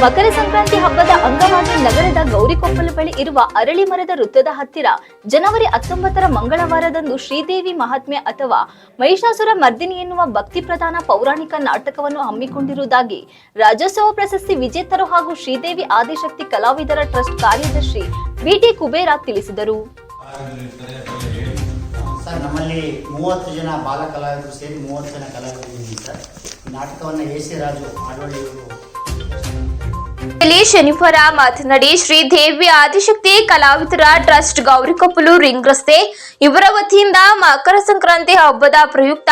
ಮಕರ ಸಂಕ್ರಾಂತಿ ಹಬ್ಬದ ಅಂಗವಾಗಿ ನಗರದ ಗೌರಿಕೊಪ್ಪಲು ಬಳಿ ಇರುವ ಅರಳಿ ಮರದ ವೃತ್ತದ ಹತ್ತಿರ ಜನವರಿ ಹತ್ತೊಂಬತ್ತರ ಮಂಗಳವಾರದಂದು ಶ್ರೀದೇವಿ ಮಹಾತ್ಮೆ ಅಥವಾ ಮಹಿಷಾಸುರ ಮರ್ದಿನಿ ಎನ್ನುವ ಭಕ್ತಿ ಪ್ರಧಾನ ಪೌರಾಣಿಕ ನಾಟಕವನ್ನು ಹಮ್ಮಿಕೊಂಡಿರುವುದಾಗಿ ರಾಜ್ಯೋತ್ಸವ ಪ್ರಶಸ್ತಿ ವಿಜೇತರು ಹಾಗೂ ಶ್ರೀದೇವಿ ಆದಿಶಕ್ತಿ ಕಲಾವಿದರ ಟ್ರಸ್ಟ್ ಕಾರ್ಯದರ್ಶಿ ಬಿಟಿ ಕುಬೇರ ತಿಳಿಸಿದರು. ಸರ್, ನಮ್ಮಲ್ಲಿ ಮೂವತ್ತು ಜನ ಬಾಲ ಕಲಾವಿದರು ಸೇರಿ ಮೂವತ್ತು ಜನ ಕಲಾವಿದರು ನಾಟಕವನ್ನು ಎ ಸಿ ರಾಜು ಆಡೋಳಿಯವರು ಶನಿವಾರ ಮಾತನಾಡಿ ಶ್ರೀ ದೇವಿ ಆದಿಶಕ್ತಿ ಕಲಾವಿದರ ಟ್ರಸ್ಟ್ ಗೌರಿಕೊಪ್ಪಲು ರಿಂಗ್ ರಸ್ತೆ ಇವರ ವತಿಯಿಂದ ಮಕರ ಸಂಕ್ರಾಂತಿ ಹಬ್ಬದ ಪ್ರಯುಕ್ತ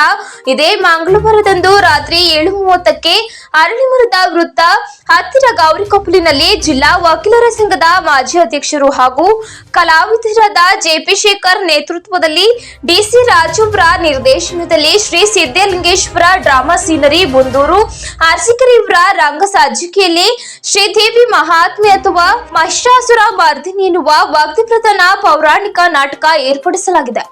ಇದೇ ಮಂಗಳವಾರದಂದು ರಾತ್ರಿ ಏಳು ಮೂವತ್ತಕ್ಕೆ ಅರಳಿಮರದ ವೃತ್ತ ಹತ್ತಿರ ಗೌರಿಕೊಪ್ಪಲಿನಲ್ಲಿ ಜಿಲ್ಲಾ ವಕೀಲರ ಸಂಘದ ಮಾಜಿ ಅಧ್ಯಕ್ಷರು ಹಾಗೂ ಕಲಾವಿದರಾದ ಜೆಪಿ ಶೇಖರ್ ನೇತೃತ್ವದಲ್ಲಿ ಡಿಸಿ ರಾಜುವ್ರ ನಿರ್ದೇಶನದಲ್ಲಿ ಶ್ರೀ ಸಿದ್ದಲಿಂಗೇಶ್ವರ ಡ್ರಾಮಾ ಸೀನರಿ ಬುಂದೂರು ಅರಸಿಕರಿ ಇವರ ರಂಗ ಸಾಜಿಕೆಯಲ್ಲಿ ಶ್ರೀದೇವಿ ಮಹಾತ್ಮೆ ಅಥವಾ ಮಹಿಷಾಸುರ ಮರ್ದಿನಿ ಎನ್ನುವ ಭಕ್ತಿಪ್ರಧಾನ ಪೌರಾಣಿಕ ನಾಟಕ ಏರ್ಪಡಿಸಲಾಗಿದೆ.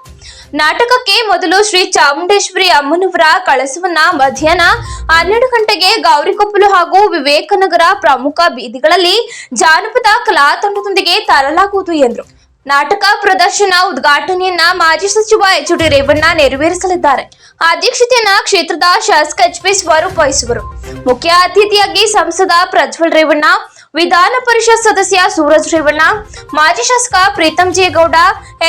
ನಾಟಕಕ್ಕೆ ಮೊದಲು ಶ್ರೀ ಚಾಮುಂಡೇಶ್ವರಿ ಅಮ್ಮನವರ ಕಳಸವನ್ನ ಮಧ್ಯಾಹ್ನ ಹನ್ನೆರಡು ಗಂಟೆಗೆ ಗೌರಿಕೊಪ್ಪಲು ಹಾಗೂ ವಿವೇಕನಗರ ಪ್ರಮುಖ ಬೀದಿಗಳಲ್ಲಿ ಜಾನಪದ ಕಲಾ ತಂಡದೊಂದಿಗೆ ತರಲಾಗುವುದು ಎಂದರು. ನಾಟಕ ಪ್ರದರ್ಶನ ಉದ್ಘಾಟನೆಯನ್ನ ಮಾಜಿ ಸಚಿವ ಎಚ್ ಡಿ ರೇವಣ್ಣ ನೆರವೇರಿಸಲಿದ್ದಾರೆ. ಅಧ್ಯಕ್ಷತೆಯನ್ನ ಕ್ಷೇತ್ರದ ಶಾಸಕ ಎಚ್ ಪಿ ಸ್ವರೂಪ್ ವಹಿಸುವರು. ಮುಖ್ಯ ಅತಿಥಿಯಾಗಿ ಸಂಸದ ಪ್ರಜ್ವಲ್ ರೇವಣ್ಣ, ವಿಧಾನ ಪರಿಷತ್ ಸದಸ್ಯ ಸೂರಜ್ ರೇವಣ್ಣ, ಮಾಜಿ ಶಾಸಕ ಪ್ರೀತಂ ಜೇಗೌಡ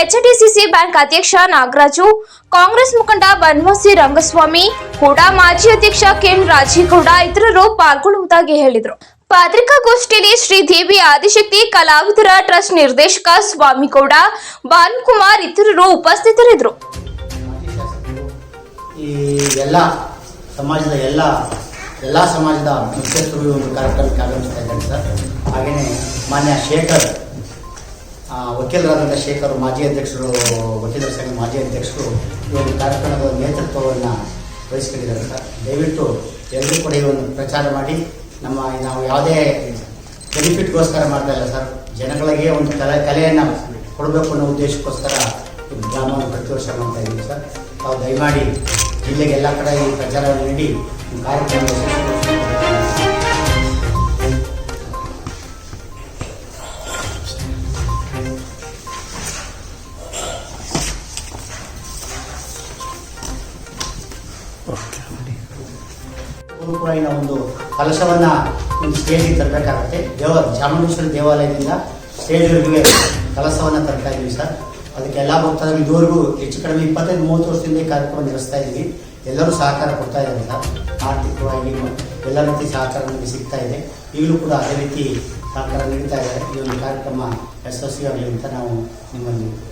ಎಚ್ಡಿಸಿಸಿ ಬ್ಯಾಂಕ್ ಅಧ್ಯಕ್ಷ ನಾಗರಾಜು, ಕಾಂಗ್ರೆಸ್ ಮುಖಂಡ ಬನ್ವಾಸಿ ರಂಗಸ್ವಾಮಿ, ಕೂಡ ಮಾಜಿ ಅಧ್ಯಕ್ಷ ಕೆಎನ್ ರಾಜೇಗೌಡ ಇತರರು ಪಾಲ್ಗೊಳ್ಳುವುದಾಗಿ ಹೇಳಿದರು. ಪತ್ರಿಕಾಗೋಷ್ಠಿಯಲ್ಲಿ ಶ್ರೀದೇವಿ ಆದಿಶಕ್ತಿ ಕಲಾವಿದರ ಟ್ರಸ್ಟ್ ನಿರ್ದೇಶಕ ಸ್ವಾಮಿಗೌಡ, ಭಾನುಕುಮಾರ್ ಇತರರು ಉಪಸ್ಥಿತರಿದ್ದರು. ಈ ಎಲ್ಲ ಸಮಾಜದ ಎಲ್ಲ ಎಲ್ಲ ಸಮಾಜದ ಮುಖ್ಯಸ್ಥರು ಒಂದು ಕಾರ್ಯಕ್ರಮಕ್ಕೆ ಆಗಮಿಸ್ತಾ ಇದ್ದಾರೆ ಸರ್. ಹಾಗೆಯೇ ಮಾನ್ಯ ಶೇಖರ್ ವಕೀಲರಾದಂಥ ಶೇಖರ್, ಮಾಜಿ ಅಧ್ಯಕ್ಷರು, ವಕೀಲರ ಸಂಘ ಮಾಜಿ ಅಧ್ಯಕ್ಷರು ಈ ಒಂದು ಕಾರ್ಯಕ್ರಮದ ನೇತೃತ್ವವನ್ನು ವಹಿಸ್ಕೊಂಡಿದ್ದಾರೆ ಸರ್. ದಯವಿಟ್ಟು ಎಲ್ಲರೂ ಕೂಡ ಈ ಒಂದು ಪ್ರಚಾರ ಮಾಡಿ. ನಮ್ಮ ನಾವು ಯಾವುದೇ ಬೆನಿಫಿಟ್ಗೋಸ್ಕರ ಮಾಡ್ತಾ ಇಲ್ಲ ಸರ್ ಜನಗಳಿಗೆ ಒಂದು ಕಲೆ ಕಲೆಯನ್ನು ಕೊಡಬೇಕು ಅನ್ನೋ ಉದ್ದೇಶಕ್ಕೋಸ್ಕರ ಗ್ರಾಮವನ್ನು ಪ್ರತಿ ವರ್ಷ ಮಾಡ್ತಾ ಇದ್ದೀವಿ ಸರ್ ತಾವು ದಯಮಾಡಿ ಜಿಲ್ಲೆಗೆ ಎಲ್ಲ ಕಡೆ ಈ ಪ್ರಚಾರವನ್ನು ನೀಡಿ ಕಾರ್ಯಕ್ರಮ ಯಶಸ್ವಿಗೊಳಿಸಬೇಕು. ಗುರುಕುಳಿನ ಒಂದು ಕಲಶವನ್ನ ಒಂದು ಸ್ಟೇಜಿಗೆ ತರಬೇಕಾಗುತ್ತೆ. ದೇವ ಚಾಮುಂಡೇಶ್ವರಿ ದೇವಾಲಯದಿಂದ ಸ್ಟೇಜ್ವರೆಗೆ ಕಲಶವನ್ನು ತರ್ತಾ ಇದ್ದೀವಿ ಸರ್. ಅದಕ್ಕೆ ಎಲ್ಲ ಭಕ್ತರು ಇದುವರೆಗೂ ಹೆಚ್ಚು ಕಡಿಮೆ ಇಪ್ಪತ್ತೈದು, ಮೂವತ್ತು ವರ್ಷದಿಂದ ಈ ಕಾರ್ಯಕ್ರಮ ನಡೆಸ್ತಾ ಇದ್ದೀವಿ. ಎಲ್ಲರೂ ಸಹಕಾರ ಕೊಡ್ತಾ ಇದ್ದಾರೆ ಸರ್. ಆರ್ಥಿಕವಾಗಿ ಎಲ್ಲ ರೀತಿ ಸಹಕಾರ ನಮಗೆ ಸಿಗ್ತಾ ಇದೆ. ಈಗಲೂ ಕೂಡ ಅದೇ ರೀತಿ ಸಹಕಾರ ನೀಡ್ತಾ ಇದ್ದಾರೆ. ಈ ಒಂದು ಕಾರ್ಯಕ್ರಮ ಯಶಸ್ವಿಯಾಗಲಿ ಅಂತ ನಾವು ನಿಮ್ಮಲ್ಲಿ